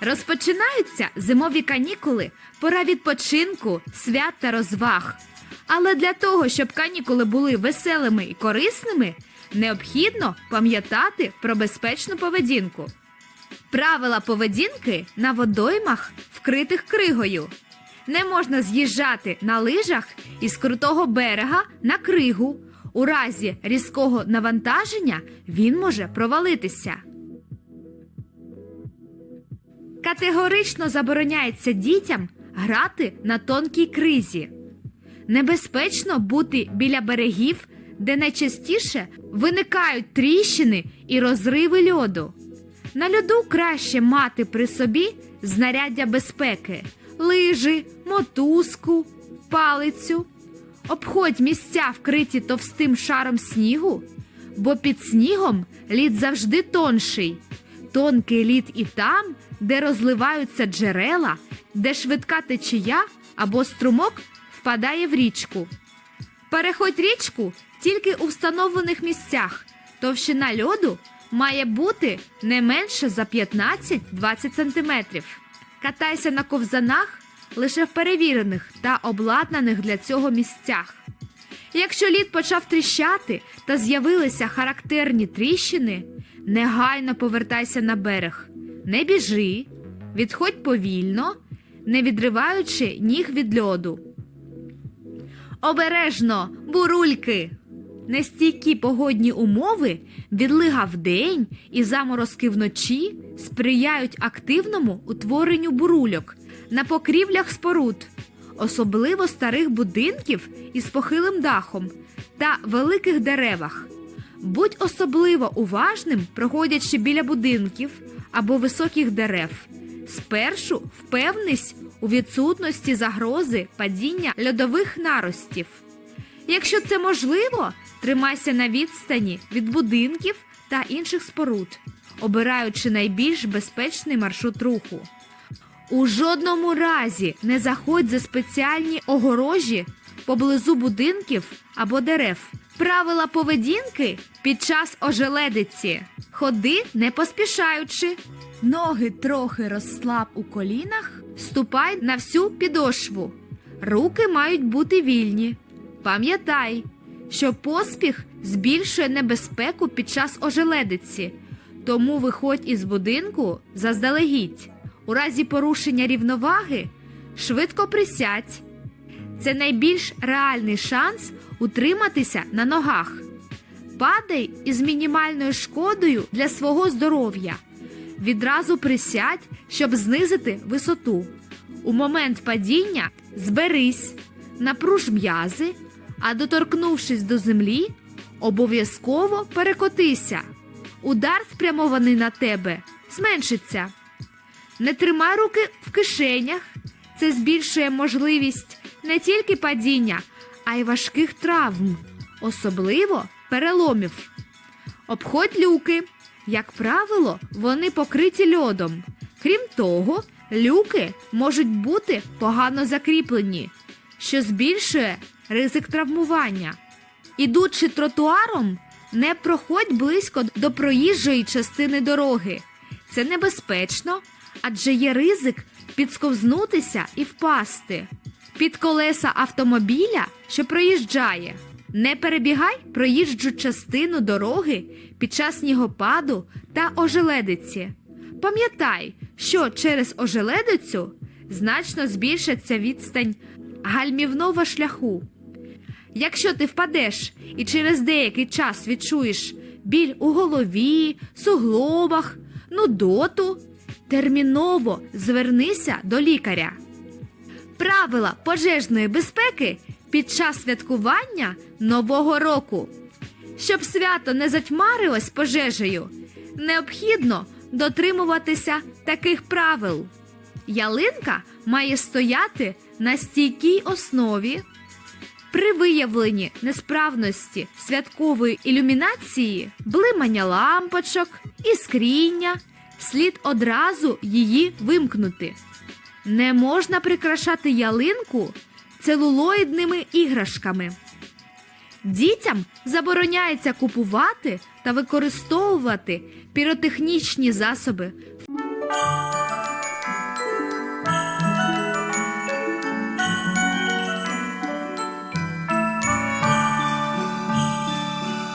Розпочинаються зимові канікули, пора відпочинку, свят та розваг. Але для того, щоб канікули були веселими і корисними, необхідно пам'ятати про безпечну поведінку. Правила поведінки на водоймах, вкритих кригою. Не можна з'їжджати на лижах із крутого берега на кригу. У разі різкого навантаження він може провалитися. Категорично забороняється дітям грати на тонкій кризі. Небезпечно бути біля берегів, де найчастіше виникають тріщини і розриви льоду. На льоду краще мати при собі знаряддя безпеки, лижі, мотузку, палицю. Обходь місця, вкриті товстим шаром снігу, бо під снігом лід завжди тонший. Тонкий лід і там, де розливаються джерела, де швидка течія або струмок впадає в річку. Переходь річку тільки у встановлених місцях. Товщина льоду має бути не менше за 15-20 см. Катайся на ковзанах лише в перевірених та обладнаних для цього місцях. Якщо лід почав тріщати та з'явилися характерні тріщини, негайно повертайся на берег. Не біжи, відходь повільно, не відриваючи ніг від льоду. Обережно, бурульки! Нестійкі погодні умови, відлига вдень і заморозки вночі сприяють активному утворенню бурульок на покрівлях споруд, особливо старих будинків із похилим дахом та великих деревах. Будь особливо уважним, проходячи біля будинків або високих дерев. Спершу впевнись у відсутності загрози падіння льодових наростів. Якщо це можливо, тримайся на відстані від будинків та інших споруд, обираючи найбільш безпечний маршрут руху. У жодному разі не заходь за спеціальні огорожі поблизу будинків або дерев. Правила поведінки під час ожеледиці. Ходи не поспішаючи. Ноги трохи розслаб у колінах, ступай на всю підошву. Руки мають бути вільні. Пам'ятай, що поспіх збільшує небезпеку під час ожеледиці, тому виходь із будинку заздалегідь. У разі порушення рівноваги швидко присядь. Це найбільш реальний шанс утриматися на ногах. Падай із мінімальною шкодою для свого здоров'я. Відразу присядь, щоб знизити висоту. У момент падіння зберись, напруж м'язи, а доторкнувшись до землі, обов'язково перекотися. Удар, спрямований на тебе, зменшиться. Не тримай руки в кишенях. Це збільшує можливість не тільки падіння, а й важких травм, особливо переломів. Обходь люки. Як правило, вони покриті льодом. Крім того, люки можуть бути погано закріплені, що збільшує ризик травмування. Ідучи тротуаром, не проходь близько до проїжджої частини дороги. Це небезпечно, адже є ризик підсковзнутися і впасти. Під колеса автомобіля, що проїжджає. Не перебігай проїжджу частину дороги під час снігопаду та ожеледиці. Пам'ятай, що через ожеледицю значно збільшиться відстань гальмівного шляху. Якщо ти впадеш і через деякий час відчуєш біль у голові, суглобах, нудоту, терміново звернися до лікаря. Правила пожежної безпеки під час святкування Нового року. Щоб свято не затьмарилось пожежею, необхідно дотримуватися таких правил. Ялинка має стояти на стійкій основі. При виявленні несправності святкової ілюмінації, блимання лампочок, іскріння, слід одразу її вимкнути. Не можна прикрашати ялинку целулоїдними іграшками. Дітям забороняється купувати та використовувати піротехнічні засоби,